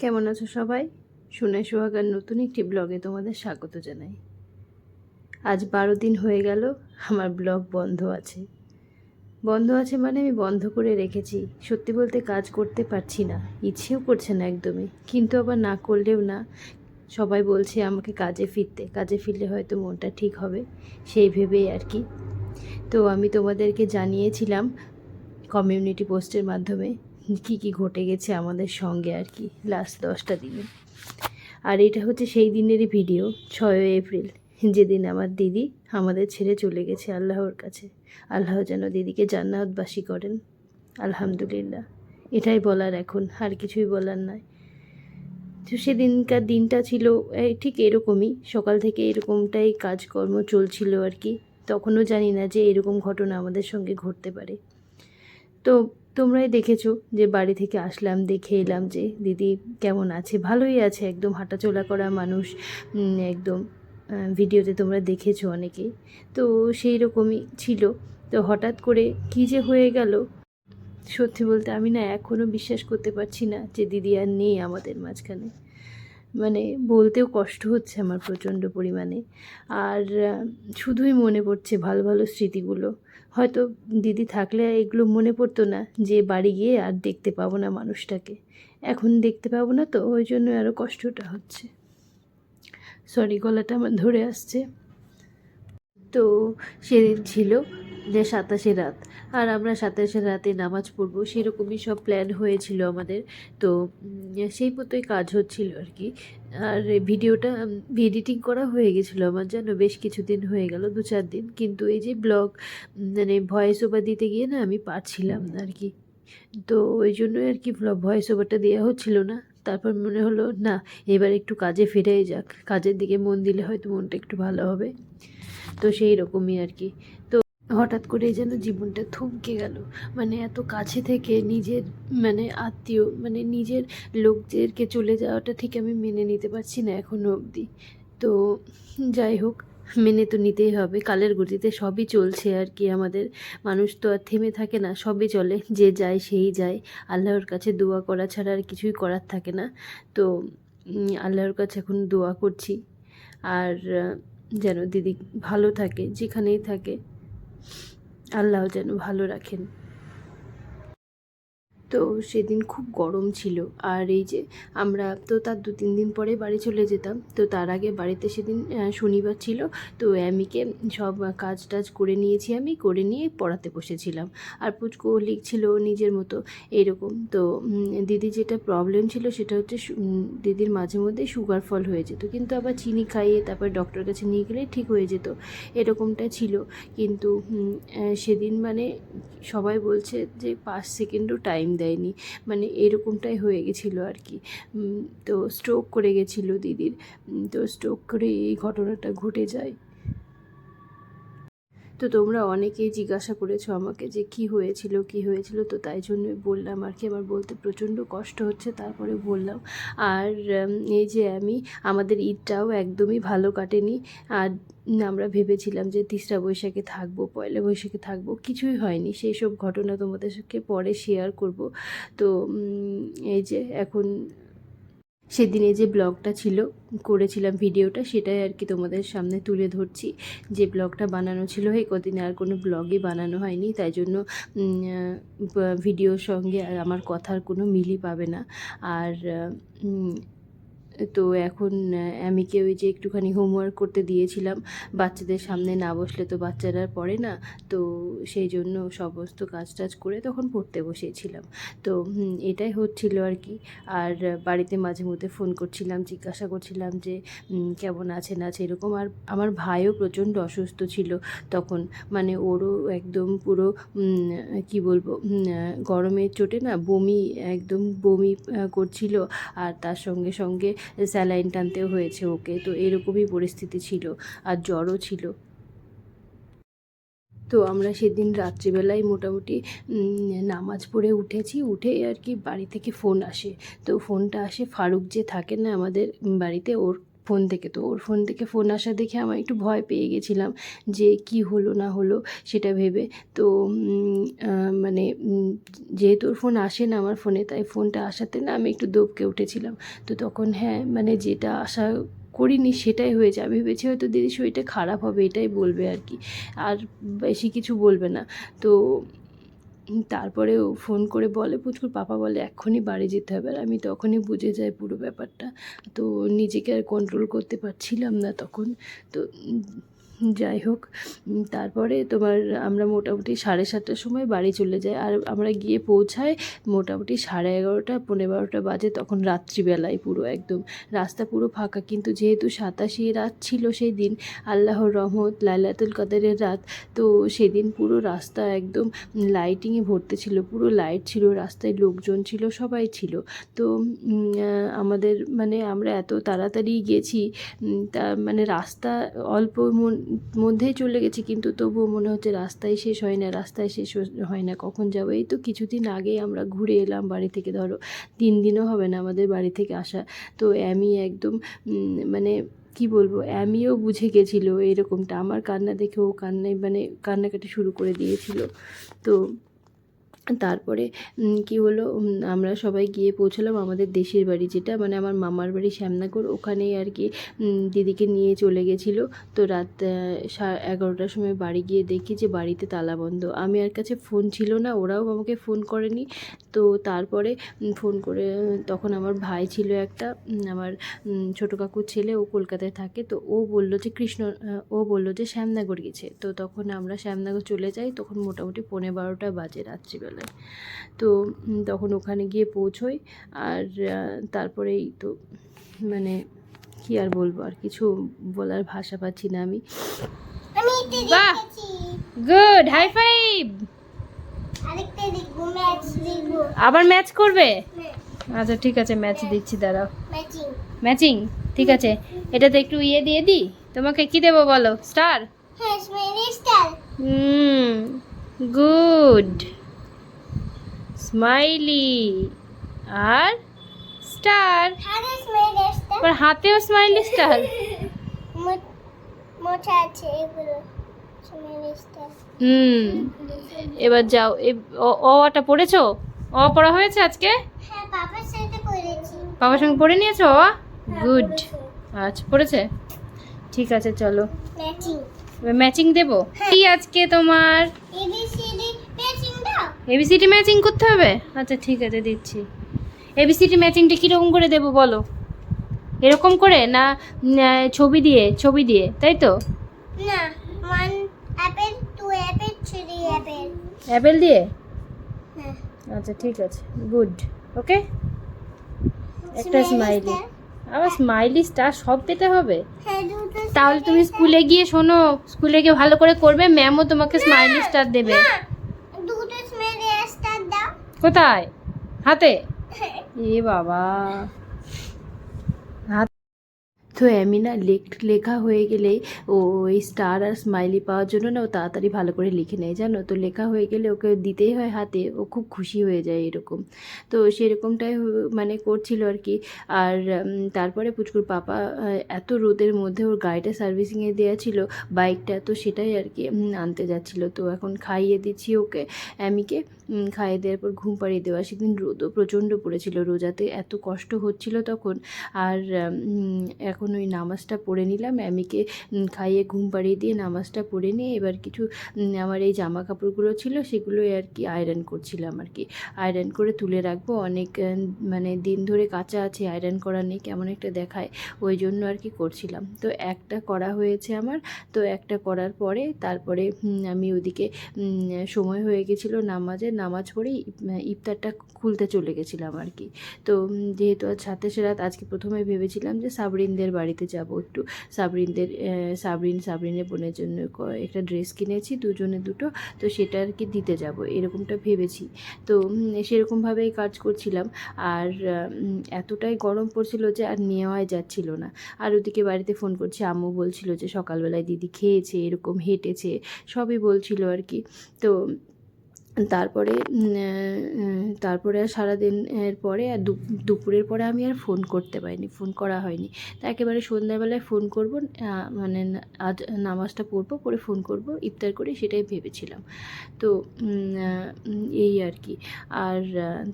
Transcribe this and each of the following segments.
কেমন আছো সবাই? শুনে সোহাগার নতুন একটি ব্লগে তোমাদের স্বাগত জানাই। আজ বারো দিন হয়ে গেল, আমার ব্লগ বন্ধ আছে। বন্ধ আছে মানে আমি বন্ধ করে রেখেছি। সত্যি বলতে কাজ করতে পারছি না, ইচ্ছেও করছে না একদমই কিন্তু আবার না করলেও না, সবাই বলছে আমাকে কাজে ফিরতে। কাজে ফিরলে হয়তো মনটা ঠিক হবে, সেই ভেবেই আর কি। তো আমি তোমাদেরকে জানিয়েছিলাম, কমিউনিটি পোস্টের মাধ্যমে কি কি ঘটে গেছে আমাদের সঙ্গে আর কি লাস্ট দশটা দিনে। আর এটা হচ্ছে সেই দিনেরই ভিডিও ছয়ই এপ্রিল, যেদিন আমার দিদি আমাদের ছেড়ে চলে গেছে আল্লাহর কাছে। আল্লাহ যেন দিদিকে জান্নাতবাসী করেন, আলহামদুলিল্লাহ। এটাই বলার এখন, আর কিছুই বলার নয় তো সেদিনকার দিনটা ছিল ঠিক এরকমই, সকাল থেকে এরকমটাই কাজকর্ম চলছিল আর কি। তখনও জানি না যে এরকম ঘটনা আমাদের সঙ্গে ঘটতে পারে। তো তোমরাই দেখেছ যে বাড়ি থেকে আসলাম, দেখে এলাম যে দিদি কেমন আছে। ভালোই আছে, একদম হাঁটাচলা করা মানুষ একদম ভিডিওতে তোমরা দেখেছ অনেকেই তো সেই রকমই ছিল। তো হঠাৎ করে কী যে হয়ে গেল, সত্যি বলতে আমি না এখনও বিশ্বাস করতে পারছি না যে দিদি আর নেই আমাদের মাঝখানে। মানে বলতেও কষ্ট হচ্ছে আমার প্রচণ্ড পরিমাণে। আর শুধুই মনে পড়ছে ভালো ভালো স্মৃতিগুলো। হয়তো দিদি থাকলে এগুলো মনে পড়তো না যে বাড়ি গিয়ে আর দেখতে পাবো না মানুষটাকে। এখন দেখতে পাবো না তো, ওই জন্য আরও কষ্টটা হচ্ছে। সরি গলাটা আমার ধরে আসছে। তো সেদিন ছিল যে সাতাশে রাত। আর আমরা সাতাশে রাতে নামাজ পড়ব, সেরকমই সব প্ল্যান হয়েছিল আমাদের। তো সেই মতোই কাজ হচ্ছিল আর কি। আর ভিডিওটা এডিটিং করা হয়ে গেছিল আমার, জানো, বেশ কিছুদিন হয়ে গেল, দু চার দিন। কিন্তু এই যে ব্লগ মানে ভয়েস ওভার দিতে গিয়ে না আমি পারছিলাম না আর কি। তো ওই জন্যই আর কি ভয়েস ওভারটা দেওয়া হচ্ছিল না। তারপর মনে হলো, না, এবার একটু কাজে ফিরেই যাক। কাজের দিকে মন দিলে হয়তো মনটা একটু ভালো হবে। তো সেই রকমই আর কি। হঠাৎ করে যেন জীবনটা থমকে গেল। মানে এত কাছে থেকে নিজের মানে আত্মীয় মানে নিজের লোকদেরকে চলে যাওয়াটা ঠিক আমি মেনে নিতে পারছি না এখনও অবধি। তো যাই হোক, মেনে তো নিতেই হবে। কালের গতিতে সবই চলছে আর কি আমাদের। মানুষ তো আর থেমে থাকে না, সবই চলে। যে যায় সেই যায়। আল্লাহর কাছে দোয়া করা ছাড়া আর কিছুই করার থাকে না। তো আল্লাহর কাছে এখন দোয়া করছি। আর যেন দিদি ভালো থাকে, যেখানেই থাকে। আল্লাহ যেন ভালো রাখেন। তো সেদিন খুব গরম ছিল। আর এই যে আমরা তো তার দু তিন দিন পরে বাড়ি চলে যেতাম। তো তার আগে বাড়িতে সেদিন শনিবার ছিল। তো অ্যামিকে সব কাজ টাজ করে নিয়েছি আমি, করে নিয়ে পড়াতে বসেছিলাম। আর পুচকো লিখছিল নিজের মতো এরকম। তো দিদি যেটা প্রবলেম ছিল সেটা হচ্ছে দিদির মাঝে মধ্যে সুগার ফল হয়ে যেত। কিন্তু আবার চিনি খাইয়ে তারপর ডক্টর কাছে নিয়ে গেলে ঠিক হয়ে যেত। এরকমটা ছিল। কিন্তু সেদিন মানে সবাই বলছে যে পাঁচ সেকেন্ডও টাইম দেয়নি। মানে এরকমটাই হয়ে গেছিল আর কি তো স্ট্রোক করে গেছিল দিদির। তো স্ট্রোক করে এই ঘটনাটা ঘটে যায়। তো তোমরা অনেকেই জিজ্ঞাসা করেছ আমাকে যে কি হয়েছিল কি হয়েছিল, তো তাই জন্যই বললাম আর কি। আমার বলতে প্রচণ্ড কষ্ট হচ্ছে, তারপরে বললাম। আর এই যে আমি, আমাদের ঈদটাও একদমই ভালো কাটেনি। আর আমরা ভেবেছিলাম যে তিসরা বৈশাখে থাকব, পয়লা বৈশাখে থাকব, কিছুই হয়নি। সেই সব ঘটনা তোমাদের সাথে পরে শেয়ার করব। তো এই যে এখন সেদিনে যে ব্লগটা ছিল, করেছিলাম ভিডিওটা, সেটাই আর কি তোমাদের সামনে তুলে ধরছি। যে ব্লগটা বানানো ছিল, এই কদিনে আর কোনো ব্লগই বানানো হয়নি, তাই জন্য ভিডিওর সঙ্গে আমার কথার কোনো মিলই পাবে না। আর তো এখন আমিকে ওই যে একটুখানি হোমওয়ার্ক করতে দিয়েছিলাম। বাচ্চাদের সামনে না বসলে তো বাচ্চারা পড়ে না। তো সেই জন্য সমস্ত কাজ টাজ করে তখন পড়তে বসেছিলাম। তো এটাই হচ্ছিল আর কি। আর বাড়িতে মাঝে মধ্যে ফোন করছিলাম, জিজ্ঞাসা করছিলাম যে কেমন আছে না আছে এরকম। আর আমার ভাইও প্রচণ্ড অসুস্থ ছিল তখন। মানে ওরও একদম পুরো কি বলব গরমের চোটে না বমি, একদম বমি করছিল। আর তার সঙ্গে সঙ্গে স্যালাইন টানতেও হয়েছে ওকে। তো এরকমই পরিস্থিতি ছিল আর জ্বরও ছিল। তো আমরা সেদিন রাত্রিবেলায় মোটামুটি নামাজ পড়ে উঠেছি। উঠে আর কি বাড়ি থেকে ফোন আসে। তো ফোনটা আসে ফারুক যে থাকে না আমাদের বাড়িতে, ওর ফোন থেকে। তো ওর ফোন থেকে ফোন আসা দেখে আমার একটু ভয় পেয়ে গেছিলাম যে কি হলো, না হলো সেটা ভেবে। তো মানে যেহেতু ওর ফোন আসে না আমার ফোনে, তাই ফোনটা আসাতে না আমি একটু দবকে উঠেছিলাম। তো তখন হ্যাঁ মানে যেটা আশা করিনি সেটাই হয়েছে। আমি ভেবেছি হয়তো দিদি শরীরটা খারাপ হবে, এটাই বলবে আর কি। আর বেশি কিছু বলবে না। তো তারপরে ও ফোন করে বলে, পুচকুর পাপা বলে, এক্ষুনি বাড়ি যেতে হবে। আর আমি তখনই বুঝে যাই পুরো ব্যাপারটা। তো নিজেকে আর কন্ট্রোল করতে পারছিলাম না তখন। তো যাই হোক তারপরে তোমার আমরা মোটামুটি সাড়ে সাতটার সময় বাড়ি চলে যাই। আর আমরা গিয়ে পৌঁছাই মোটামুটি সাড়ে এগারোটা পনেরো বারোটা বাজে তখন রাত্রিবেলায় পুরো একদম। রাস্তা পুরো ফাঁকা, কিন্তু যেহেতু সাতাশি রাত ছিল সেই দিন, আল্লাহর রহমত, লাইলাতুল কাদেরের রাত, তো সেদিন পুরো রাস্তা একদম লাইটিংয়ে ভর্তি ছিল। পুরো লাইট ছিল, রাস্তায় লোকজন ছিল, সবাই ছিল। তো আমাদের মানে আমরা এত তাড়াতাড়ি গেছি তা মানে রাস্তা অল্প মন- মধ্যেই চলে গেছি, কিন্তু তবুও মনে হচ্ছে রাস্তায় শেষ হয় না রাস্তায় শেষ হয় না, কখন যাব? এই তো কিছুদিন আগে আমরা ঘুরে এলাম বাড়ি থেকে, ধরো তিন দিনও হবে না আমাদের বাড়ি থেকে আসা, তো আমি একদম মানে কি বলব আমিও বুঝে গেছিল এরকমটা, আমার কান্না দেখে ও কান্নায় মানে কান্নাকাটি শুরু করে দিয়েছিল, তো তারপরে কি হলো আমরা সবাই গিয়ে পৌঁছলাম আমাদের দেশের বাড়ি, যেটা মানে আমার মামার বাড়ি শ্যামনগর, ওখানেই আর কি দিদিকে নিয়ে চলে গেছিল। তো রাত এগারোটার সময় বাড়ি গিয়ে দেখি যে বাড়িতে তালা বন্ধ। আমি আর কাছে ফোন ছিল না, ওরাও আমাকে ফোন করেনি। তো তারপরে ফোন করে, তখন আমার ভাই ছিল একটা আমার ছোটো কাকুর ছেলে, ও কলকাতায় থাকে। তো ও বলল যে কৃষ্ণ ও বলল যে শ্যামনগর গেছে। তো তখন আমরা শ্যামনগর চলে যাই, তখন মোটামুটি পৌনে বারোটা বাজে রাত্রিবেলায় তো তখন ওখানে গিয়ে পৌঁছোই আর তারপরেই তো মানে কি আর বলব আর কিছু বলার ভাষা পাচ্ছি না আমি। বাহ! গুড! হাই ফাইভ আবার ম্যাচ করবে? আচ্ছা ঠিক আছে ম্যাচ দিচ্ছি দাঁড়াও। ম্যাচিং? ঠিক আছে। এটাতে একটু ইয়ে দিয়ে দিই? তোমাকে কি দেবো বলো? স্টার? হ্যাঁ স্টার। হুম গুড। স্মাইলি আর স্টার আরে হাতেও স্মাইলি স্টার হুম। এবার যাও। অ- অটা পড়েছো? অ পড়া হয়েছে আজকে? হ্যাঁ বাবার সঙ্গে পড়ে নিয়েছো গুড আচ্ছা পড়েছে? ঠিক আছে চলো। ম্যাচিং ম্যাচিং দেবো? কি আজকে তোমার? দাও এবিসিটি ম্যাচিং করতে হবে? আচ্ছা ঠিক আছে দিচ্ছি। এবিসিটি ম্যাচিংটা কীরকম করে দেবো বলো? এরকম করে না ছবি দিয়ে ছবি দিয়ে তাই তো? না one apple two apple three apple apple দিয়ে? হ্যাঁ। আচ্ছা ঠিক আছে গুড ওকে একটা স্মাইলি আবার স্মাইলি স্টার সব পেতে হবে। হ্যাঁ তাহলে তুমি স্কুলে গিয়ে শোনো স্কুলে গিয়ে ভালো করে করবে ম্যামও তোমাকে স্মাইলি স্টার দেবে না দুটো স্মেল স্টার দাও কোথায়? হাতে? হ্যাঁ। এ বাবা। তো এমনি না লেখ- হয়ে গেলেই ও ওই স্টার আর স্মাইলি পাওয়ার জন্য না ও তাড়াতাড়ি ভালো করে লিখে নেয় জানো? তো লেখা হয়ে গেলে ওকে দিতেই হয় হাতে ও খুব খুশি হয়ে যায় এরকম। তো সেরকমটাই মানে করছিল আর কি। আর তারপরে পুচকুর পাপা এত রোদের মধ্যে ওর গাড়িটা সার্ভিসিংয়ে দেওয়া ছিল বাইকটা তো সেটাই আর কি আনতে যাচ্ছিল। তো এখন খাইয়ে দিচ্ছি ওকে। অ্যামিকে খাইয়ে দেওয়ার পর ঘুম পাড়িয়ে দেওয়া সেদিন রোদও প্রচণ্ড পড়েছিল। রোজাতে এত কষ্ট হচ্ছিল তখন। আর উম, এখন ওই নামাজটা পড়ে নিলাম। অ্যামিকে খাইয়ে ঘুম পাড়িয়ে দিয়ে নামাজটা পড়ে নিয়ে এবার কিছু আমার এই জামা কাপড়গুলো ছিল সেগুলোই আর কি আয়রন করছিলাম আর কি। আয়রন করে তুলে রাখব। অনেক মানে দিন ধরে কাঁচা আছে, আয়রন করা নেই, কেমন একটা দেখায়। ওই জন্য আর কি করছিলাম। তো একটা করা হয়েছে আমার। তো একটা করার পরে তারপরে আমি ওদিকে সময় হয়ে গেছিল নামাজের। নামাজ ইফ- ইফতারটা খুলতে চলে গেছিলাম আর কি। তো যেহেতু আজ সাতাশে রাত, আজকে প্রথমে ভেবেছিলাম যে সাবরিনদের বাড়িতে যাব একটু। সাবরিনদের সাবরিন, সাবরিনের বোনের জন্য একটা ড্রেস কিনেছি, দুজনে দুটো, তো সেটা আর কি দিতে যাব, এরকমটা ভেবেছি। তো সেরকমভাবেই কাজ করছিলাম। আর এতটাই গরম পড়ছিল যে আর নেওয়াই যাচ্ছিল না। আর ওদিকে বাড়িতে ফোন করছি, আম্মু বলছিল যে সকালবেলায় দিদি খেয়েছে, এরকম হেঁটেছে, সবই বলছিল আর কি। তো তারপরে তারপরে আর সারাদিন এর পরে আর দুপুরের পরে আমি আর ফোন করতে পারিনি, ফোন করা হয়নি। তা একেবারে সন্ধ্যাবেলায় ফোন করব মানে আজ নামাজটা পড়ব, পরে ফোন করব, ইফতার করে সেটাই ভেবেছিলাম। তো এই আর কি। আর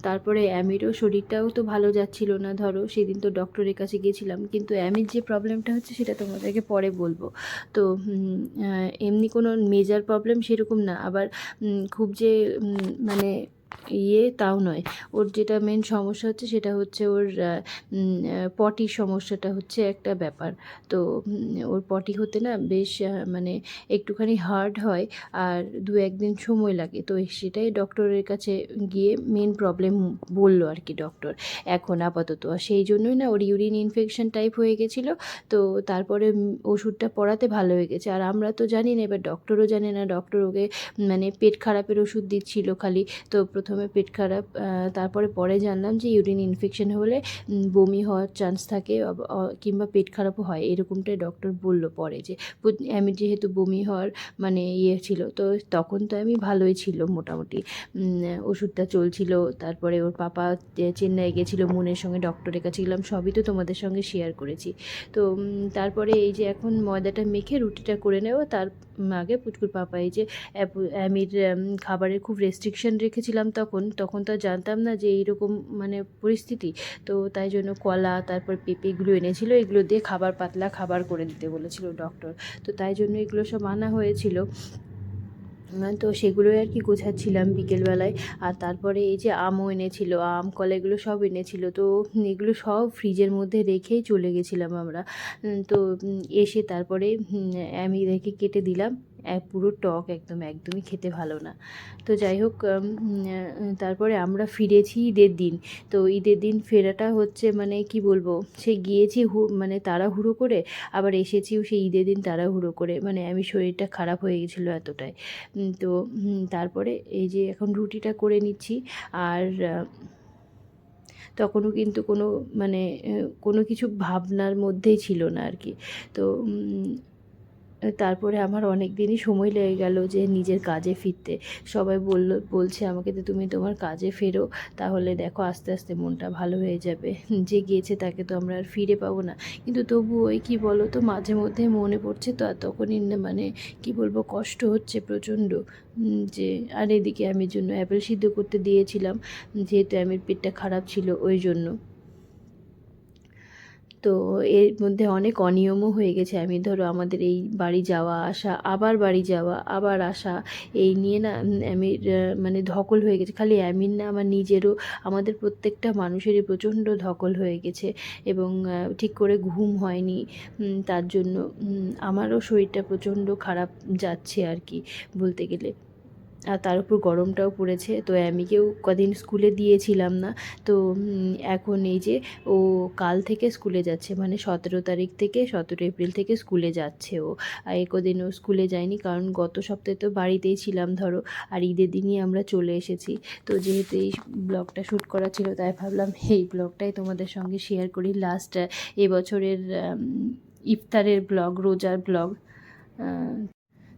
তারপরে অ্যামিরও শরীরটাও তো ভালো যাচ্ছিল না, ধরো, সেদিন তো ডক্টরের কাছে গিয়েছিলাম, কিন্তু অ্যামির যে প্রবলেমটা হচ্ছে সেটা তোমাদেরকে পরে বলব। তো এমনি কোনো মেজার প্রবলেম সেরকম না, আবার খুব যে মানে ইয়ে তাও নয়। ওর যেটা মেন সমস্যা হচ্ছে সেটা হচ্ছে ওর পটির সমস্যাটা হচ্ছে একটা ব্যাপার। তো ওর পটি হতে না বেশ মানে একটুখানি হার্ড হয় আর দু একদিন সময় লাগে। তো সেটাই ডক্টরের কাছে গিয়ে মেন প্রবলেম বলল আর কি ডক্টর এখন আপাতত আর সেই জন্যই না ওর ইউরিন ইনফেকশন টাইপ হয়ে গেছিল। তো তারপরে ওষুধটা পড়াতে ভালো হয়ে গেছে। আর আমরা তো জানি না, এবার ডক্টরও জানে না। ডক্টর ওকে মানে পেট খারাপের ওষুধ দিচ্ছিল খালি। তো প্রথমে পেট খারাপ তারপরে পরে জানলাম যে ইউরিন ইনফেকশন হলে বমি হওয়ার চান্স থাকে কিংবা পেট খারাপও হয়, এরকমটাই ডক্টর বলল পরে যে আমি যেহেতু বমি হওয়ার মানে ইয়ে ছিল, তো তখন তো আমি ভালোই ছিল মোটামুটি। ওষুধটা চলছিল, তারপরে ওর পাপা চেন্নাই গেছিল, মনের সঙ্গে ডক্টরের কাছে গেলাম, সবই তো তোমাদের সঙ্গে শেয়ার করেছি। তো তারপরে এই যে এখন ময়দাটা মেখে রুটিটা করে নেব, তার আগে পুচকুর পাপা, এই যে অ্যামির খাবারের খুব রেস্ট্রিকশন রেখেছিলাম তখন তখন তো জানতাম না যে এইরকম মানে পরিস্থিতি। তো তাই জন্য কলা, তারপর পেঁপে এগুলো এনেছিল, এগুলো দিয়ে খাবার পাতলা খাবার করে দিতে বলেছিল ডক্টর তো তাই জন্য এগুলো সব আনা হয়েছিল। তো সেগুলোই আর কি গোছাচ্ছিলাম বিকেলবেলায়। আর তারপরে এই যে আমও এনেছিল, আম কলা এগুলো সব এনেছিল, তো এগুলো সব ফ্রিজের মধ্যে রেখেই চলে গেছিলাম আমরা। তো এসে তারপরে আমি রেখে কেটে দিলাম। পুরো টক একদম, একদমই খেতে ভালো না। তো যাই হোক তারপরে আমরা ফিরেছি ঈদের দিন। তো ঈদের দিন ফেরাটা হচ্ছে মানে কি বলব, সে গিয়েছি মানে তাড়াহুড়ো করে, আবার এসেছিও সেই ঈদের দিন তাড়াহুড়ো করে। মানে আমি শরীরটা খারাপ হয়ে গেছিল এতটাই। তো তারপরে এই যে এখন রুটিটা করে নিচ্ছি, আর তখনও কিন্তু কোনো মানে কোনো কিছু ভাবনার মধ্যেই ছিল না আর কি। তো তারপরে আমার অনেক দিনই সময় লেগে গেল যে নিজের কাজে ফিরতে। সবাই বলল, বলছে আমাকে যে তুমি তোমার কাজে ফেরো, তাহলে দেখো আস্তে আস্তে মনটা ভালো হয়ে যাবে। যে গিয়েছে তাকে তো আমরা আর ফিরে পাবো না। কিন্তু তবু ওই কি বলো তো, মাঝে মধ্যে মনে পড়ছে তো, আর তখনই মানে কি বলব, কষ্ট হচ্ছে প্রচণ্ড। যে আর এদিকে আমি জন্য অ্যাপেল সিদ্ধ করতে দিয়েছিলাম, যেহেতু আমির পেটটা খারাপ ছিল ওই জন্য। তো এর মধ্যে অনেক অনিয়মও হয়ে গেছে। আমি ধরো আমাদের এই বাড়ি যাওয়া আসা আবার বাড়ি যাওয়া আবার আসা এই নিয়ে না আহ, মানে ধকল হয়ে গেছে। খালি আমির না আমার নিজেরও আমাদের প্রত্যেকটা মানুষেরই প্রচণ্ড ধকল হয়ে গেছে এবং ঠিক করে ঘুম হয়নি। তার জন্য আমারও শরীরটা প্রচণ্ড খারাপ যাচ্ছে আর কি বলতে গেলে। আর তার উপর গরমটাও পড়েছে। তো অ্যামিকেও কদিন স্কুলে দিয়েছিলাম না। তো এখন এই যে ও কাল থেকে স্কুলে যাচ্ছে মানে সতেরো তারিখ থেকে সতেরো এপ্রিল থেকে স্কুলে যাচ্ছে ও। আর এ কদিন ও স্কুলে যায়নি, কারণ গত সপ্তাহে তো বাড়িতেই ছিলাম, ধরো। আর ঈদের দিনই আমরা চলে এসেছি। তো যেহেতু এই ব্লগটা শ্যুট করা ছিল, তাই ভাবলাম এই ব্লগটাই তোমাদের সঙ্গে শেয়ার করি। লাস্ট এবছরের ইফতারের ব্লগ, রোজার ব্লগ।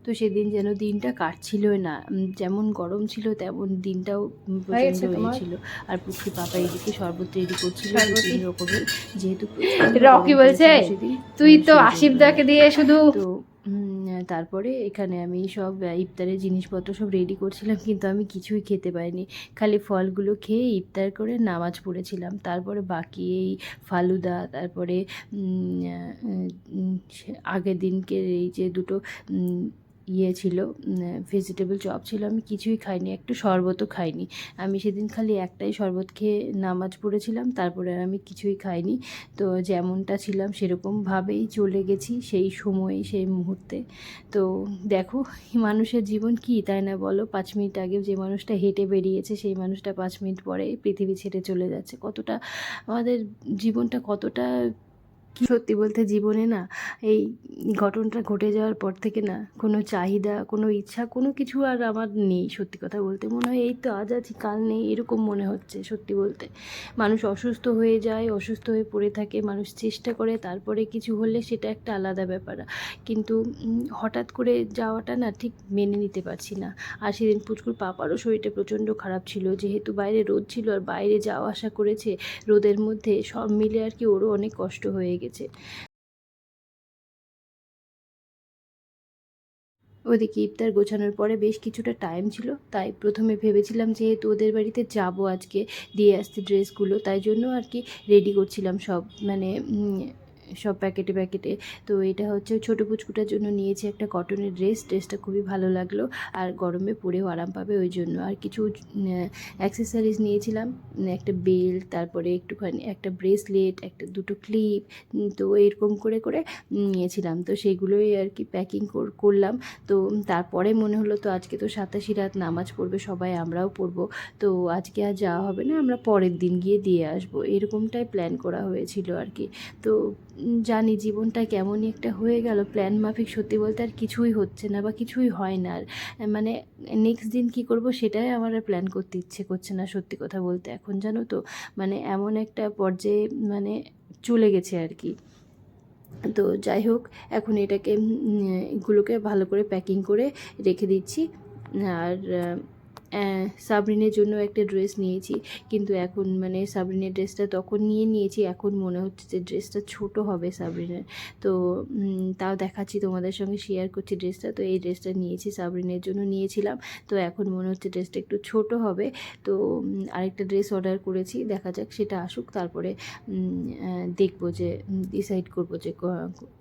তো সেদিন যেন দিনটা কাটছিলই না। যেমন গরম ছিল তেমন দিনটাও প্রচণ্ড ইয়ে ছিল। আর পুকুরি পাপা এদিকে শরবত তৈরি করছিল রকমের। যেহেতু রকি বলছে, তুই তো সেই আশিফদাকে দিয়ে শুধু তো তারপরে এখানে আমি সব ইফতারের জিনিসপত্র সব রেডি করছিলাম কিন্তু আমি কিছুই খেতে পারিনি খালি ফলগুলো খেয়ে ইফতার করে নামাজ পড়েছিলাম। তারপরে বাকি এই ফালুদা তারপরে আগের দিনকে এই যে দুটো ইয়ে ছিল ভেজিটেবল চপ ছিল, আমি কিছুই খাইনি, একটু শরবতও খাইনি। আমি সেদিন খালি একটাই শরবত খেয়ে নামাজ পড়েছিলাম, তারপরে আর আমি কিছুই খাইনি। তো যেমনটা ছিলাম সেরকমভাবেই চলে গেছি সেই সময়ে, সেই মুহূর্তে। তো দেখো মানুষের জীবন কি, তাই না বলো? পাঁচ মিনিট আগে যে মানুষটা হেঁটে বেরিয়েছে, সেই মানুষটা পাঁচ মিনিট পরে পৃথিবী ছেড়ে চলে যাচ্ছে। কতটা আমাদের জীবনটা কতটা সত্যি বলতে জীবনে না এই ঘটনাটা ঘটে যাওয়ার পর থেকে না কোনো চাহিদা, কোনো ইচ্ছা, কোনো কিছু আর আমার নেই সত্যি কথা বলতে। মনে হয় এই তো আজ আছি, কাল নেই এরকম মনে হচ্ছে সত্যি বলতে। মানুষ অসুস্থ হয়ে যায়, অসুস্থ হয়ে পড়ে থাকে, মানুষ চেষ্টা করে তারপরে কিছু হলে সেটা একটা আলাদা ব্যাপার। কিন্তু হঠাৎ করে যাওয়াটা না ঠিক মেনে নিতে পারছি না। আর সেদিন পুচকুর পাপারও শরীরটা প্রচণ্ড খারাপ ছিল, যেহেতু বাইরে রোদ ছিল আর বাইরে যাওয়া আসা করেছে, রোদের মধ্যে সব মিলে আর কি ওরও অনেক কষ্ট হয়ে গেছে ওদিকে ইফতার গোছানোর পরে বেশ কিছুটা টাইম ছিল, তাই প্রথমে ভেবেছিলাম যেহেতু ওদের বাড়িতে যাব আজকে, দিয়ে আসতে ড্রেসগুলো তাই জন্য আর কি রেডি করছিলাম সব মানে সব প্যাকেটে প্যাকেটে। তো এটা হচ্ছে ছোটো পুচকুটার জন্য নিয়েছি একটা কটনের ড্রেস। ড্রেসটা খুবই ভালো লাগল। আর গরমে পরেও আরাম পাবে ওই জন্য। আর কিছু অ্যাক্সেসরিজ নিয়েছিলাম। একটা বেল্ট তারপরে একটুখানি একটা ব্রেসলেট একটা দুটো ক্লিপ তো এরকম করে করে নিয়েছিলাম। তো সেগুলোই আর কি প্যাকিং করলাম। তো তারপরে মনে হলো তো আজকে তো সাতাশি রাত, নামাজ পড়বে সবাই, আমরাও পড়ব। তো আজকে আর যাওয়া হবে না, আমরা পরের দিন গিয়ে দিয়ে আসব। এরকমটাই প্ল্যান করা হয়েছিল আর কি। তো জানি জীবনটা কেমনই একটা হয়ে গেল। প্ল্যান মাফিক সত্যি বলতে আর কিছুই হচ্ছে না বা কিছুই হয় না আর। মানে নেক্সট দিন কি করব সেটাই আমার আর প্ল্যান করতে ইচ্ছে করছে না সত্যি কথা বলতে এখন, জানো তো? মানে এমন একটা পর্যায়ে মানে চলে গেছে আর কি। তো যাই হোক, এখন এটাকে এগুলোকে ভালো করে প্যাকিং করে রেখে দিচ্ছি। আর সাবরিনের জন্য একটা ড্রেস নিয়েছি। কিন্তু এখন মানে সাবরিনের ড্রেসটা তখন নিয়ে নিয়েছি। এখন মনে হচ্ছে যে ড্রেসটা ছোট হবে সাবরিনের। তো তাও দেখাচ্ছি, তোমাদের সঙ্গে শেয়ার করছি ড্রেসটা তো এই ড্রেসটা নিয়েছি, সাবরিনের জন্য নিয়েছিলাম। তো এখন মনে হচ্ছে ড্রেসটা একটু ছোট হবে। তো আরেকটা ড্রেস অর্ডার করেছি। দেখা যাক, সেটা আসুক। তারপরে দেখব যে ডিসাইড করব যে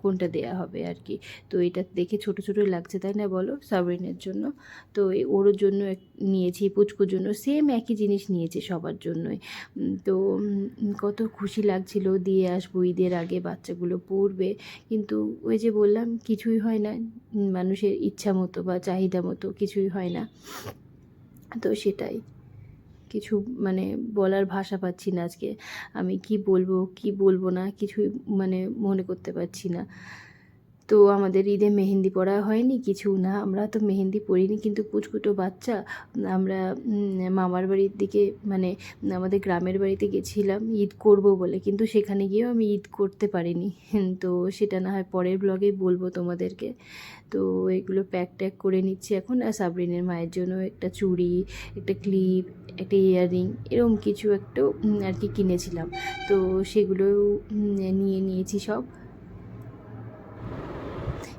কোনটা দেয়া হবে আর কি। তো এটা দেখে ছোট ছোটোই লাগছে, তাই না বলো? সাবরিনের জন্য। তো ওর জন্য এক- নিয়েছি পুচকুর জন্য সেম একই জিনিস নিয়েছে সবার জন্যই। তো কত খুশি লাগছিল দিয়ে আসব, ঈদের আগে বাচ্চাগুলো পড়বে। কিন্তু ওই যে বললাম, কিছুই হয় না, মানুষের ইচ্ছা মতো বা চাহিদা মতো কিছুই হয় না। তো সেটাই। কিছু মানে বলার ভাষা পাচ্ছি না আজকে। আমি কি বলব কি বলব না কিছুই মানে মনে করতে পারছি না। তো আমাদের ঈদে মেহেন্দি পরা হয়নি, কিছু না, আমরা তো মেহেন্দি পরিনি, কিন্তু পুচকুটো বাচ্চা, আমরা মামার বাড়ির দিকে মানে আমাদের গ্রামের বাড়িতে গেছিলাম ঈদ করব বলে, কিন্তু সেখানে গিয়েও আমি ঈদ করতে পারিনি। তো সেটা না হয় পরের ব্লগেই বলব তোমাদেরকে। তো এগুলো প্যাক ট্যাক করে নিচ্ছি এখন, আর সাবরিনের মায়ের জন্য একটা চুড়ি, একটা ক্লিপ একটা ইয়াররিং এরকম কিছু একটা আর কি কিনেছিলাম। তো সেগুলো নিয়ে নিয়েছি সব।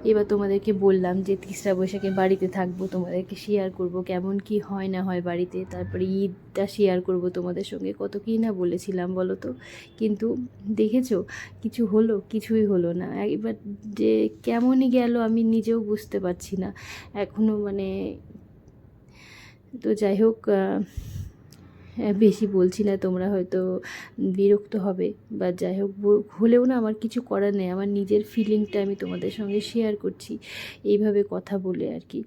এবার তোমাদেরকে বললাম যে তিসরা বৈশাখে বাড়িতে থাকব, তোমাদেরকে শেয়ার করব কেমন কি হয় না হয় বাড়িতে, তারপরে ঈদটা শেয়ার করব তোমাদের সঙ্গে, কত কী না বলেছিলাম বলো তো? কিন্তু দেখেছ, কিছু হলো, কিছুই হলো না। এবার যে কেমনই গেল আমি নিজেও বুঝতে পারছি না। এখনও মানে তো যাই হোক বেশি বলছি না তোমরা হয়তো বিরক্ত হবে, বা যাই হোক হলেও না আমার কিছু করার নেই, আমার নিজের ফিলিংটা আমি তোমাদের সঙ্গে শেয়ার করছি, এইভাবে কথা বলে আর কি।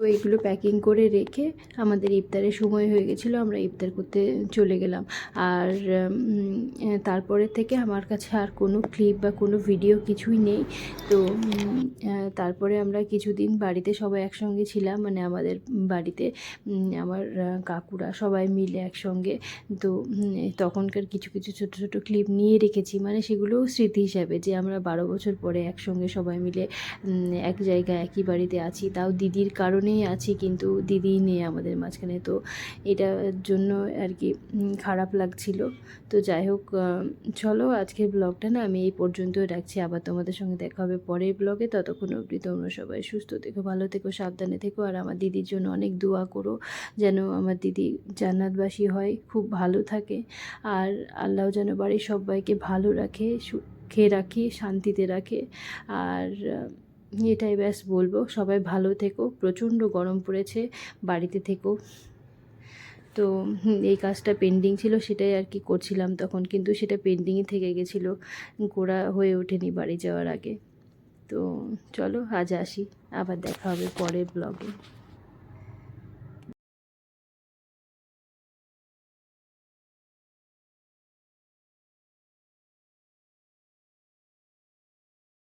তো এইগুলো প্যাকিং করে রেখে আমাদের ইফতারের সময় হয়ে গেছিল, আমরা ইফতার করতে চলে গেলাম। আর তারপরে থেকে আমার কাছে আর কোনো ক্লিপ বা কোনো ভিডিও কিছুই নেই। তো তারপরে আমরা কিছুদিন বাড়িতে সবাই একসঙ্গে ছিলাম মানে আমাদের বাড়িতে আমার কাকুরা সবাই মিলে একসঙ্গে। তো তখনকার কিছু কিছু ছোট ছোট ক্লিপ নিয়ে রেখেছি মানে সেগুলোও স্মৃতি হিসাবে, যে আমরা বারো বছর পরে একসঙ্গে সবাই মিলে এক জায়গায়, একই বাড়িতে আছি, তাও দিদির কারণেই আছি, কিন্তু দিদি নেই আমাদের মাঝখানে, তো এটার জন্য আর কি খারাপ লাগছিল। তো যাই হোক চলো আজকের ব্লগটা না আমি এই পর্যন্ত রাখছি। আবার তোমাদের সঙ্গে দেখা হবে পরের ব্লগে ততক্ষণ অবধি তোমরা সবাই সুস্থ থেকো, ভালো থেকো, সাবধানে থেকো। আর আমার দিদির জন্য অনেক দোয়া করো, যেন আমার দিদি জান্নাতবাসী হয়, খুব ভালো থাকে। আর আল্লাহ যেন বাড়ির সবাইকে ভালো রাখে, সুখে রাখে, শান্তিতে রাখে। আর এটাই ব্যাস বলব। সবাই ভালো থেকো, প্রচণ্ড গরম পড়েছে, বাড়িতে থেকো। তো এই কাজটা পেন্ডিং ছিল, সেটাই আর কি করছিলাম তখন, কিন্তু সেটা পেন্ডিংই থেকে গেছিল, গোড়া হয়ে ওঠেনি বাড়ি যাওয়ার আগে। তো, চলো, আজ আসি, আবার দেখা হবে পরের ব্লগে